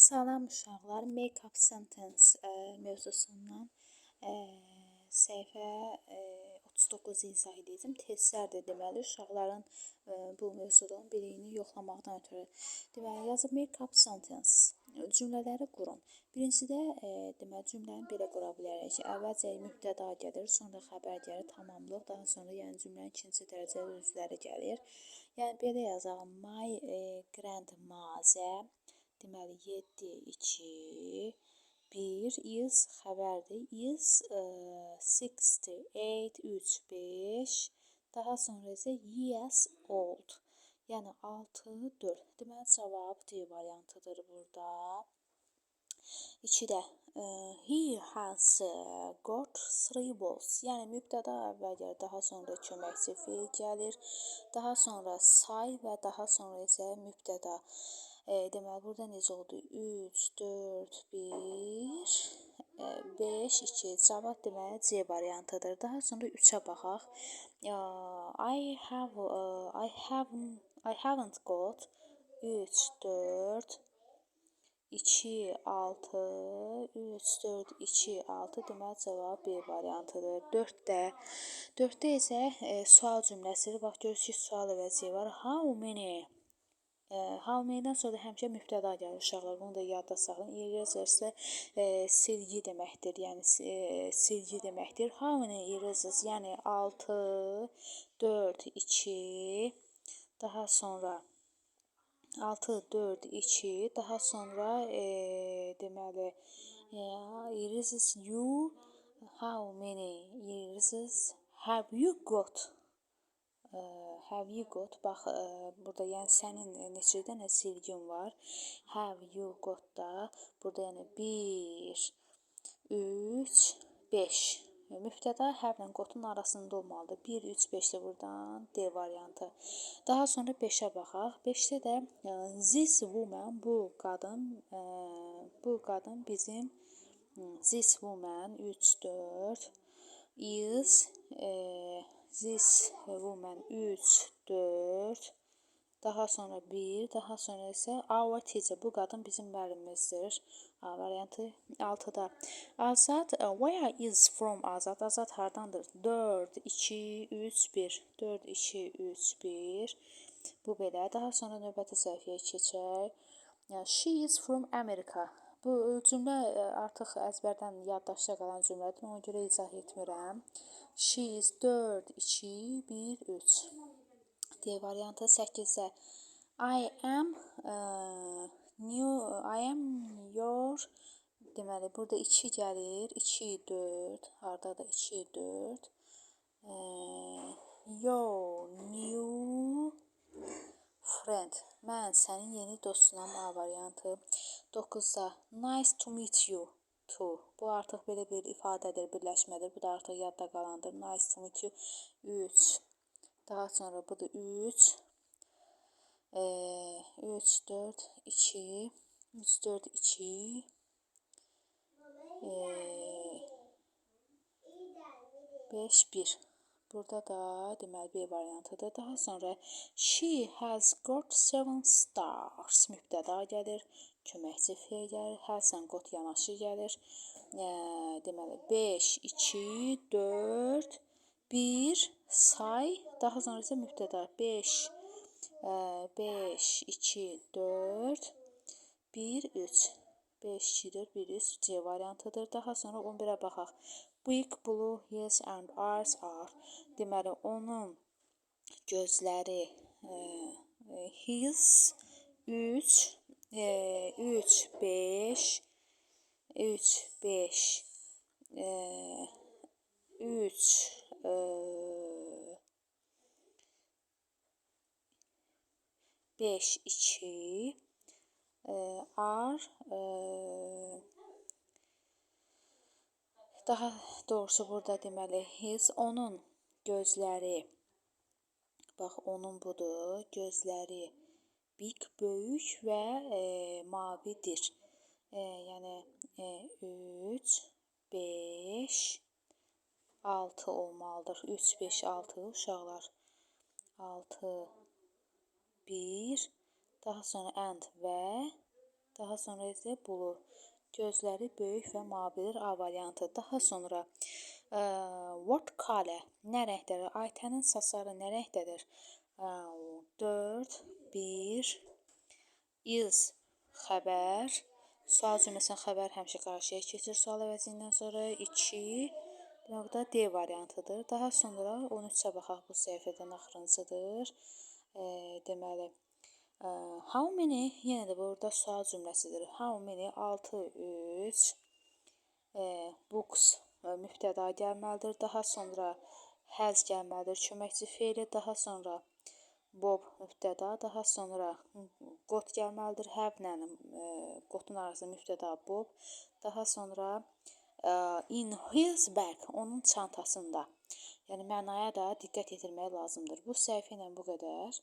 Salam uşaqlar, make-up sentence ə, mövzusundan ə, səhifə ə, 39 izah edəcəm. Testlərdir deməli uşaqların bu mövzudan biliyini yoxlamaqdan ötürü. Deməli yazıb make-up sentence cümlələri qurun. Birincidə deməli cümləni belə qura bilərik əvvəlcə mübtəda gəlir, sonra xəbər gəlir, tamamlıq, daha sonra yəni cümlənin ikinci dərəcəli üzvləri gəlir. Yəni belə yazaq: My grandmother Deməli 7 2 1 is xəbərdir. Is ə, 68 3 5 daha sonra isə years old. Yəni 6 4. Deməli cavab D variantıdır burada. 2-də he has got three balls. Yəni mübtəda əvvəl gəlir, daha sonra köməkçi feil gəlir. Daha sonra say və daha sonra isə mübtəda E, deməli burada necə oldu? 3, 4, 1, 5, 2. Cavab deməli C variantıdır. Daha sonra 3-ə baxaq. I have I haven't I haven't got 3, 4, 2, 6, 3, 4, 2, 6 deməli cavab B variantıdır. 4-də 4-də isə e, sual cümləsidir. Bax görürsüz sual əvəzi var. How many Halmeydən sonra həmişə mübtəda gəlir uşaqlar. Bunu da yadda saxlayın. Erasers isə e, silgi deməkdir. Yəni e, silgi deməkdir. How many erasers? Yəni 6 4 2 daha sonra 6 4 2 daha sonra e, deməli e, erasers you how many erasers have you got? have you got bax burada yəni sənin neçə dənə silgin var? Have you got da burada yəni 1 3 5 mübtəda have-lə got-un arasında olmalıdır. 1 3 5 də burdan D variantı. Daha sonra 5-ə baxaq. 5-də də this woman bu qadın bu qadın bizim this woman 3 4 is this woman 3, 4, daha sonra 1, daha sonra isə our teacher. Bu qadın bizim müəllimimizdir. A variantı 6-da. Azad where is from Azad? Azad hardandır? 4, 2, 3, 1. 4, 2, 3, 1. Bu belə. Daha sonra növbəti səhifəyə keçək. She is from America. Bu cümlə artıq əzbərdən yaddaşda qalan cümlədir. Ona görə izah etmirəm. She is 4, 2, 1, 3. D variantı 8-də. I am uh, new, I am your deməli burada 2 gəlir. 2, 4. Harda da 2, 4. Uh, your new friend. Mən sənin yeni dostunam A variantı. 9-da. Nice to meet you to. Bu artıq belə bir ifadədir, birləşmədir. Bu da artıq yadda qalandır. Nice to meet you. 3. Daha sonra bu da 3. E, 3, 4, 2. 3, 4, 2. E, 5, 1. Burada da deməli B variantıdır. Daha sonra she has got seven stars mübtəda gəlir köməkçi fe'l gəlir. Hərsən qot yanaşı gəlir. E, deməli 5, 2, 4, 1 say. Daha sonra isə mübtəda 5, e, 5, 2, 4, 1, 3. 5, 2, 4, 1, 3 C variantıdır. Daha sonra 11-ə baxaq. Big blue ears and eyes are. Deməli onun gözləri e, his 3 3, 5, 3, 5, 3, 5, 2, ar, daha doğrusu burada deməli his onun gözləri. Bax onun budur gözləri. Big, böyük və e, mavidir. E, yəni e, 3, 5, 6 olmalıdır. 3, 5, 6 uşaqlar. 6, 1, daha sonra and və Daha sonra isə blue. Gözləri böyük və mavidir A variantı. Daha sonra ə, what color? Nə rəngdədir? Aytənin saçları nə rəngdədir? 4 1 is xəbər. Sual cümləsinin xəbər həmişə qarşıya keçir sual əvəzindən sonra 2 demək da D variantıdır. Daha sonra 13-ə baxaq bu səhifədən axırıncıdır. E, deməli How many yenə də burada sual cümləsidir. How many 6 3 e, books e, mübtəda gəlməlidir. Daha sonra has gəlməlidir. Köməkçi feili daha sonra Bob mübtəda, daha sonra got gəlməlidir. Have ilə e, qotun arasında mübtəda Bob. Daha sonra e, in his bag onun çantasında. Yəni mənaya da diqqət yetirmək lazımdır. Bu səhifə ilə bu qədər.